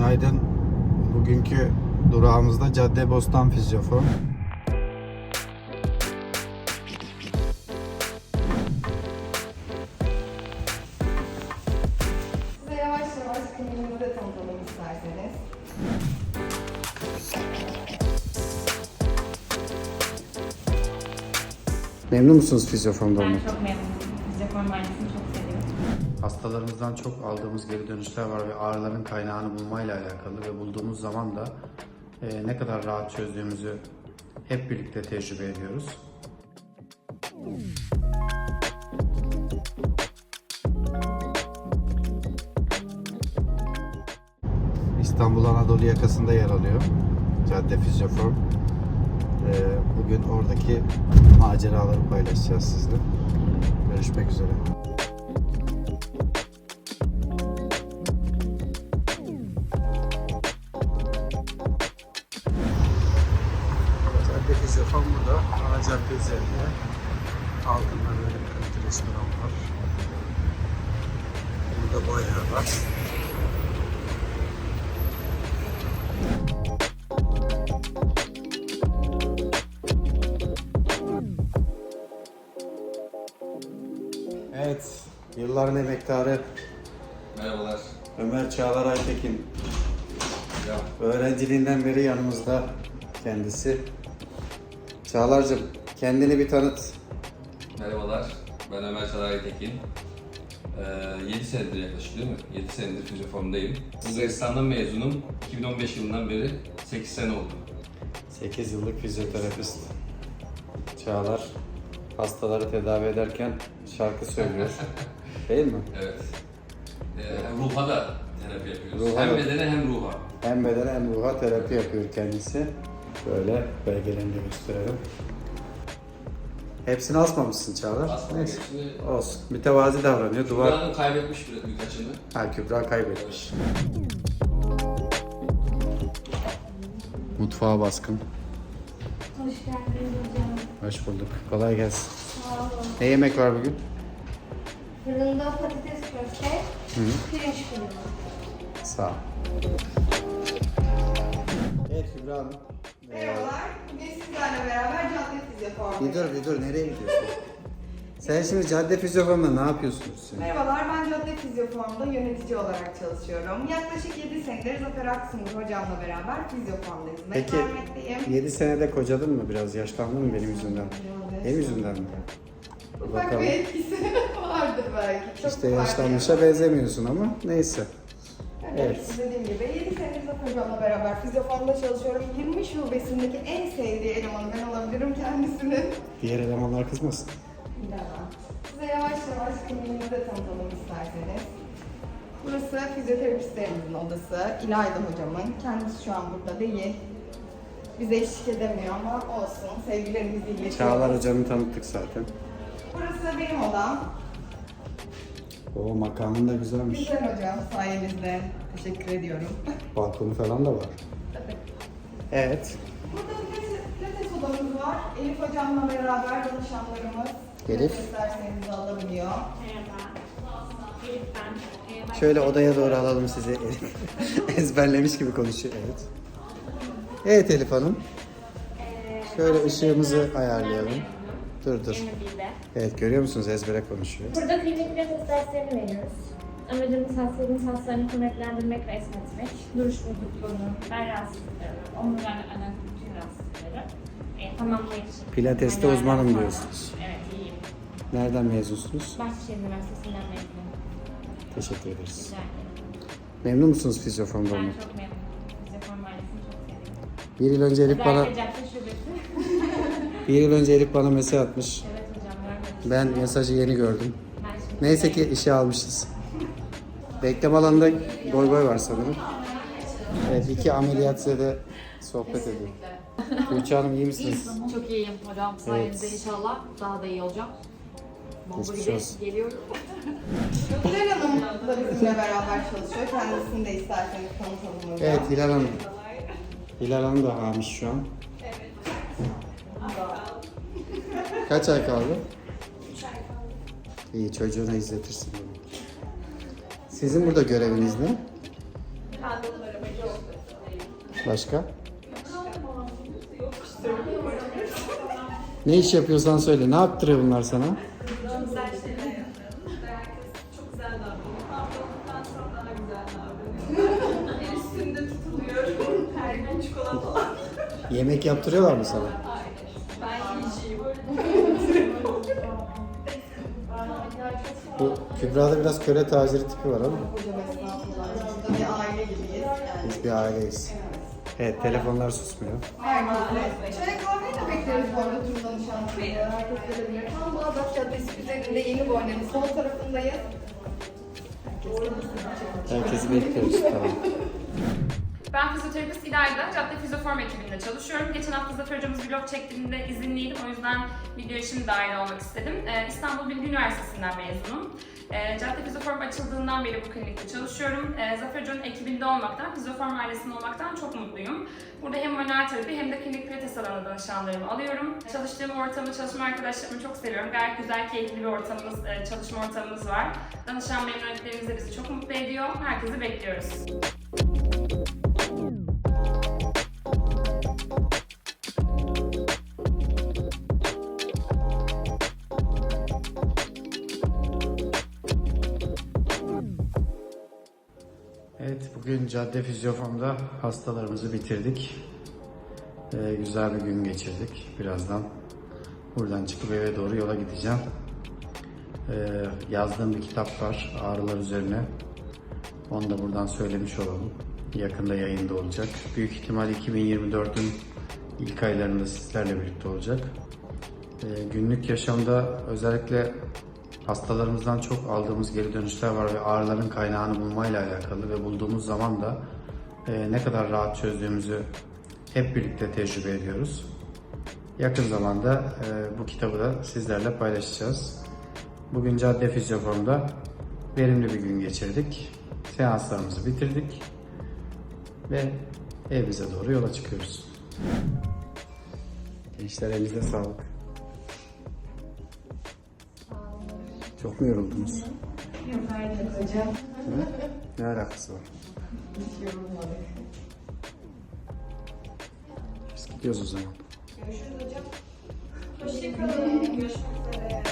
Günaydın. Bugünkü durağımızda Cadde Bostan Fizyoform. Size yavaş yavaş kliniğimizi de tanıtalım isterseniz. Memnun musunuz fizyoformda Ben olmaktan? çok memnunum. Hastalarımızdan çok aldığımız geri dönüşler var ve ağrıların kaynağını bulmayla alakalı ve bulduğumuz zaman da e, ne kadar rahat çözdüğümüzü hep birlikte tecrübe ediyoruz. İstanbul Anadolu yakasında yer alıyor. Cadde Fizyoform. E, bugün oradaki maceraları paylaşacağız sizle. Görüşmek üzere. Burada. Ana cadde üzerinde. Altında böyle bir kaliteli restoran var. Burada bayrağı var. Evet, yılların emektarı Merhabalar. Ömer Çağlar Aytekin. Ya, Öğrenciliğinden beri yanımızda kendisi. Çağlar'cığım kendini bir tanıt. merhabalar. Ben Ömer Çalay Tekin. Ee, 7 senedir yaklaşık değil mi? 7 senedir fizyoformdayım. Bulgaristan'dan mezunum. 2015 yılından beri 8 sene oldu. 8 yıllık fizyoterapist. Çağlar hastaları tedavi ederken şarkı söylüyor. Değil mi? Evet. Ee, ruha da terapi yapıyoruz. Ruha hem da. bedene hem ruha. Hem bedene hem ruha terapi yapıyor kendisi. Böyle belgelerini de gösterelim. Hepsini asmamışsın Çağlar. Aslında Neyse. hepsini Olsun. Mütevazi davranıyor. Duvar... Duvarını kaybetmiş bir, birkaçını. Ha Kübra kaybetmiş. Mutfağa baskın. Hoş geldiniz hocam. Hoş bulduk. Kolay gelsin. Sağ olun. Ne yemek var bugün? Fırında patates köfte, pirinç pilavı. Sağ ol. Evet Kübra Hanım. Merhabalar. Bugün sizlerle beraber cadde fizyoformu. bir dur bir dur nereye gidiyorsun? Sen şimdi cadde fizyoformda ne yapıyorsunuz? Sen? Merhabalar, ben Cadde Fizyoform'da yönetici olarak çalışıyorum. Yaklaşık 7 senedir Zafer Aksungur hocamla beraber Fizyoform'da hizmet Peki vermekteyim. 7 senede kocadın mı biraz? Yaşlandın mı benim yüzümden? Benim yüzümden mi? Ufak Bakalım. bir etkisi vardır belki. Çok İşte ufak yaşlanmışa benzemiyorsun ama neyse. Evet. Evet. Dediğim gibi 7 Zafer hocamla beraber Fizyoform'da çalışıyorum. 20 şubesindeki en sevdiği elemanı ben olabilirim kendisinin. Diğer elemanlar kızmasın. Bilemem. Size yavaş yavaş kliniğimizi de tanıtalım isterseniz. Burası fizyoterapistlerimizin odası. İlayda hocamın. Kendisi şu an burada değil. Bize eşlik edemiyor ama olsun. Sevgilerimizi iletiyoruz. Çağlar Hoca'nı tanıttık zaten. Burası benim odam. O makamın da güzelmiş. Güzel hocam sayenizde. Teşekkür ediyorum. Balkonu falan da var. Tabii. Evet. Burada pilates, pilates odamız var. Elif hocamla beraber danışanlarımız Elif. derslerimizi alabiliyor. Merhaba. Elif ben. Şöyle odaya doğru alalım sizi. Ezberlemiş gibi konuşuyor. Evet. Evet Elif Hanım. Şöyle ışığımızı ayarlayalım. Dur dur. Yeni. Evet görüyor musunuz ezbere konuşuyor. Burada klinik pilates derslerini veriyoruz. Amacımız hastaların hastalarını kuvvetlendirmek ve esnetmek, duruş bozukluğunu, bel rahatsızlıkları, omurgan anatomik bütün rahatsızlıkları e, tamamlayıcı. Pilateste Yani uzmanım sonra- diyorsunuz. Evet iyiyim. Nereden mezunsunuz? Bahçeşehir Üniversitesi'nden mezunum. Teşekkür ederiz. Rica ederim. Memnun musunuz fizyoformda Ben çok memnunum. Japon mühendisini çok seviyorum. Bir yıl önce Elif bana Özellikle Cadde Şubesi. bir yıl önce Elif bana mesaj atmış. evet hocam görmedim. Ben mesajı yeni gördüm. Neyse ki işe almışız. Bekleme alanında goy goy var sanırım. Evet iki ameliyat de sohbet ediyor. Gülçe Hanım iyi misiniz? Çok iyiyim hocam. Sayenizde inşallah daha da iyi olacağım. Bomba Geçmiş gibi olsun. geliyorum. Hilal Hanım da bizimle beraber çalışıyor. Kendisini de isterseniz tanıtalım hocam. Evet Hilal Hanım. Hilal Hanım da hamiş şu an. Kaç ay kaldı? İyi çocuğuna izletirsin bunu. Sizin burada göreviniz ne? Ben Başka? Ne iş yapıyorsan söyle. Ne yaptırıyor bunlar sana? Yemek yaptırıyorlar mı sana? Kübra'da biraz köle taciri tipi var ama Hocam estağfurullah. Biz bir aile gibiyiz. Yani biz bir aileyiz. Evet telefonlar susmuyor. herkese. Çay kahveyi de bekleriz bu arada tüm danışanları. Herkes gelebilir. Tam Bağdat Caddesi üzerinde yeni Borne'nin sol tarafındayız. Herkesi bekliyoruz. Tamam. Ben fizyoterapist İlayda, Cadde Fizyoform ekibinde çalışıyorum. Geçen hafta Zafer hocamız vlog çektiğinde izinliydim. O yüzden videoya şimdi dahil olmak istedim. Ee, İstanbul Bilgi Üniversitesi'nden mezunum. Ee, Cadde Fizyoform açıldığından beri bu klinikte çalışıyorum. Ee, Zafer Hoca'nın ekibinde olmaktan, Fizyoform ailesinde olmaktan çok mutluyum. Burada hem manuel terapi hem de klinik pilates alanı danışanlarımı alıyorum. Çalıştığım ortamı, çalışma arkadaşlarımı çok seviyorum. Gayet güzel, keyifli bir ortamımız, e, çalışma ortamımız var. Danışan memnuniyetlerimiz de bizi çok mutlu ediyor. Herkesi bekliyoruz. Bugün Cadde Fizyoform'da hastalarımızı bitirdik. Ee, güzel bir gün geçirdik. Birazdan buradan çıkıp eve doğru yola gideceğim. Ee, yazdığım bir kitap var ağrılar üzerine. Onu da buradan söylemiş olalım. Yakında yayında olacak. Büyük ihtimal 2024'ün ilk aylarında sizlerle birlikte olacak. Ee, günlük yaşamda özellikle hastalarımızdan çok aldığımız geri dönüşler var ve ağrıların kaynağını bulmayla alakalı ve bulduğumuz zaman da e, ne kadar rahat çözdüğümüzü hep birlikte tecrübe ediyoruz. Yakın zamanda e, bu kitabı da sizlerle paylaşacağız. Bugün Cadde Fizyoform'da verimli bir gün geçirdik. Seanslarımızı bitirdik ve evimize doğru yola çıkıyoruz. Gençler elinize sağlık. Çok mu yoruldunuz? Yok hayır hocam. Hı? Ne alakası var? Hiç yorulmadık. Biz gidiyoruz o zaman. Görüşürüz hocam. Hoşçakalın. Görüşmek üzere.